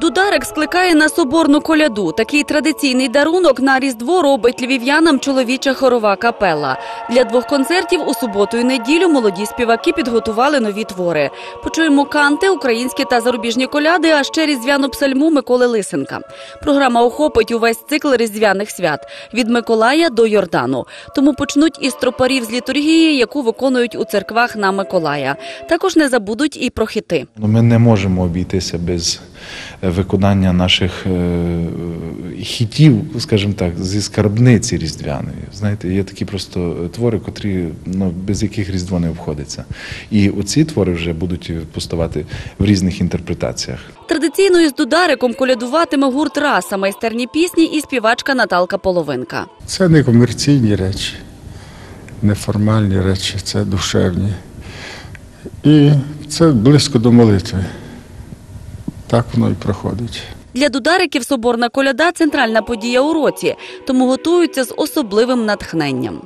Дударик скликає на соборну коляду. Такий традиційний дарунок на різдво робить львів'янам чоловіча хорова капела. Для двох концертів у суботу і неділю молоді співаки підготували нові твори. Почуємо канти, українські та зарубіжні коляди, а ще різдвяну псальму Миколи Лисенка. Програма охопить увесь цикл різдвяних свят від Миколая до Йордану. Тому почнуть із тропарів з літургії, яку виконують у церквах на Миколая. Також не забудуть і про хіти. Ну, Ми не можемо обійтися без виконання наших е, хітів, скажімо так, зі скарбниці різдвяної. Знаєте, є такі просто твори, котрі ну, без яких різдво не обходиться. І оці твори вже будуть поставати в різних інтерпретаціях. Традиційно із Дудариком колядуватиме гурт Раса, майстерні пісні і співачка Наталка Половинка. Це не комерційні речі, неформальні речі, це душевні. І це близько до молитви. Так воно і проходить. Для дудариків соборна коляда центральна подія у році, тому готуються з особливим натхненням.